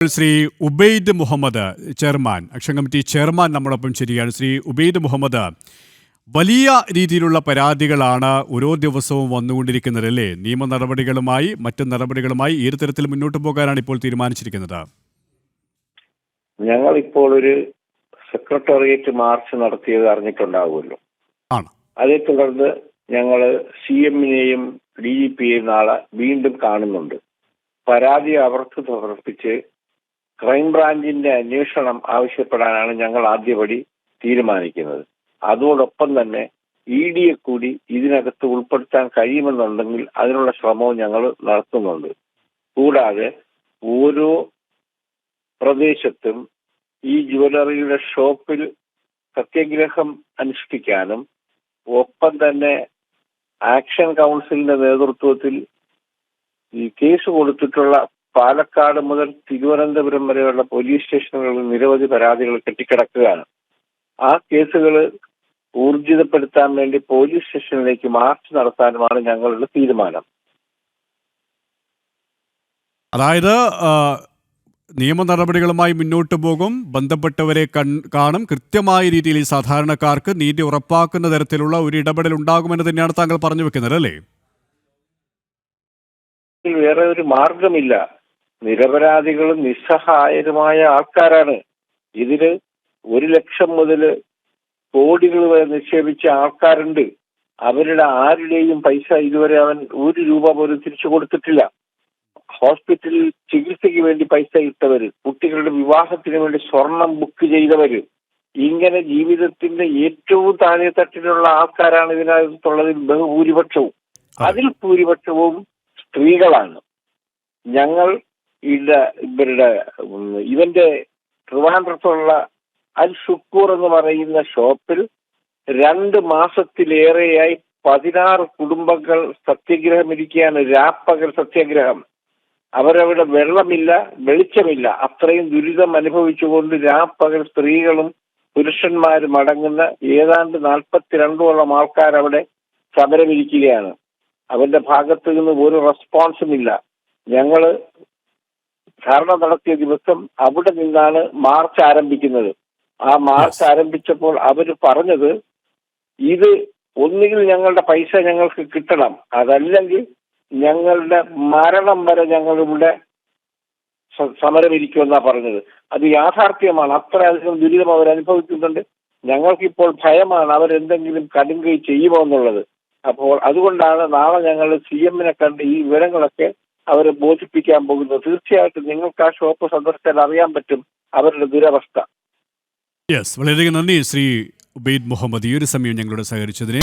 Shri Ubaid Muhammad chairman action committee chairman നമ്മളൊപ്പം ശരിയാണ് ശ്രീ ഉബൈദ് മുഹമ്മദ് വലിയ രീതിയിലുള്ള പരാതികളാണ് ഓരോ ദിവസവും വന്നുകൊണ്ടിരിക്കുന്നത് അല്ലേ? നിയമ നടപടികളുമായി മറ്റു നടപടികളുമായി ഏത് തരത്തിൽ മുന്നോട്ട് പോകാനാണ് ഇപ്പോൾ തീരുമാനിച്ചിരിക്കുന്നത്? ഞങ്ങൾ ഇപ്പോൾ ഒരു സെക്രട്ടേറിയറ്റ് മാർച്ച് നടത്തിയത് അറിഞ്ഞിട്ടുണ്ടാവുമല്ലോ. ആണ്. അതേ തുടർന്ന് ഞങ്ങൾ സി എമ്മിനെയും ഡി ജി പിയെയും നാളെ വീണ്ടും കാണുന്നുണ്ട്. പരാതി അവർക്ക് സമർപ്പിച്ച് ക്രൈംബ്രാഞ്ചിന്റെ അന്വേഷണം ആവശ്യപ്പെടാനാണ് ഞങ്ങൾ ആദ്യപടി തീരുമാനിക്കുന്നത്. അതോടൊപ്പം തന്നെ ഇ ഡിയെ കൂടി ഇതിനകത്ത് ഉൾപ്പെടുത്താൻ കഴിയുമെന്നുണ്ടെങ്കിൽ അതിനുള്ള ശ്രമവും ഞങ്ങൾ നടത്തുന്നുണ്ട്. കൂടാതെ ഓരോ പ്രദേശത്തും ഈ ജുവലറിയുടെ ഷോപ്പിൽ സത്യഗ്രഹം അനുഷ്ഠിക്കാനും ഒപ്പം തന്നെ ആക്ഷൻ കൗൺസിലിന്റെ നേതൃത്വത്തിൽ ഈ കേസ് കൊടുത്തിട്ടുള്ള പാലക്കാട് മുതൽ തിരുവനന്തപുരം വരെയുള്ള പോലീസ് സ്റ്റേഷനുകളിൽ നിരവധി പരാതികൾ കെട്ടിക്കിടക്കുകയാണ്. ആ കേസുകൾ ഊർജിതപ്പെടുത്താൻ വേണ്ടി പോലീസ് സ്റ്റേഷനിലേക്ക് മാർച്ച് നടത്താനുമാണ് ഞങ്ങളുടെ തീരുമാനം. അതായത് നിയമ നടപടികളുമായി മുന്നോട്ട് പോകും ബന്ധപ്പെട്ടവരെ കാണും. കൃത്യമായ രീതിയിൽ ഈ സാധാരണക്കാർക്ക് നീതി ഉറപ്പാക്കുന്ന തരത്തിലുള്ള ഒരു ഇടപെടൽ ഉണ്ടാകുമെന്ന് തന്നെയാണ് താങ്കൾ പറഞ്ഞു വെക്കുന്നത് അല്ലേ? വേറെ ഒരു മാർഗമില്ല. നിരപരാധികളും നിസ്സഹായരുമായ ആൾക്കാരാണ്. ഇതിൽ ഒരു ലക്ഷം മുതൽ കോടികൾ വരെ നിക്ഷേപിച്ച ആൾക്കാരുണ്ട്. അവരുടെ ആരുടെയും പൈസ ഇതുവരെ അവൻ ഒരു രൂപ പോലും തിരിച്ചു കൊടുത്തിട്ടില്ല. ഹോസ്പിറ്റലിൽ ചികിത്സയ്ക്ക് വേണ്ടി പൈസ ഇട്ടവര് കുട്ടികളുടെ വിവാഹത്തിന് വേണ്ടി സ്വർണം ബുക്ക് ചെയ്തവര് ഇങ്ങനെ ജീവിതത്തിന്റെ ഏറ്റവും താഴെ തട്ടിലുള്ള ആൾക്കാരാണ് ഇതിനകത്തുള്ളതിൽ ബഹുഭൂരിപക്ഷവും. അതിൽ ഭൂരിപക്ഷവും സ്ത്രീകളാണ്. ഞങ്ങൾ ഇവരുടെ ഇവരുടെ ഇവന്റെ ട്രിവാൻഡ്രത്തുള്ള അൽ ഷുക്കൂർ എന്ന് പറയുന്ന ഷോപ്പിൽ രണ്ട് മാസത്തിലേറെയായി പതിനാറ് കുടുംബങ്ങൾ സത്യഗ്രഹം ഇരിക്കുകയാണ് രാപ്പകൽ സത്യാഗ്രഹം. അവരവിടെ വെള്ളമില്ല വെളിച്ചമില്ല. അത്രയും ദുരിതം അനുഭവിച്ചുകൊണ്ട് രാപ്പകൽ സ്ത്രീകളും പുരുഷന്മാരും അടങ്ങുന്ന ഏതാണ്ട് നാൽപ്പത്തിരണ്ടോളം ആൾക്കാർ അവിടെ സമരമിരിക്കുകയാണ്. അവന്റെ ഭാഗത്ത് നിന്ന് ഒരു റെസ്പോൺസും ഇല്ല. ഞങ്ങൾ ധാരണ നടത്തിയ ദിവസം അവിടെ നിന്നാണ് മാർച്ച് ആരംഭിക്കുന്നത്. ആ മാർച്ച്. ആരംഭിച്ചപ്പോൾ അവർ പറഞ്ഞത് ഇത് ഒന്നുകിൽ ഞങ്ങളുടെ പൈസ ഞങ്ങൾക്ക് കിട്ടണം. അതല്ലെങ്കിൽ ഞങ്ങളുടെ മരണം വരെ ഞങ്ങളിവിടെ സമരമിരിക്കുമെന്നാണ് സമരമിരിക്കുമെന്നാ പറഞ്ഞത്. അത് യാഥാർത്ഥ്യമാണ്. അത്രയധികം ദുരിതം അവർ അനുഭവിക്കുന്നുണ്ട് ഞങ്ങൾക്കിപ്പോൾ ഭയമാണ് അവരെന്തെങ്കിലും കടുങ്കൈ ചെയ്യുമോ എന്നുള്ളത്. അപ്പോൾ അതുകൊണ്ടാണ് നാളെ ഞങ്ങൾ സി എമ്മിനെ കണ്ട് ഈ വിവരങ്ങളൊക്കെ അവരെ ബോധിപ്പിക്കാൻ പോകുന്നത്. തീർച്ചയായിട്ടും നിങ്ങൾക്ക് ആ ഷോപ്പ് സന്ദർശിച്ചാൽ അറിയാൻ പറ്റും അവരുടെ ദുരവസ്ഥ. യെസ് വളരെയധികം നന്ദി ശ്രീ ഉബൈദ് മുഹമ്മദ്. ഈ ഒരു സമയം ഞങ്ങളോട് സഹകരിച്ചതിന്.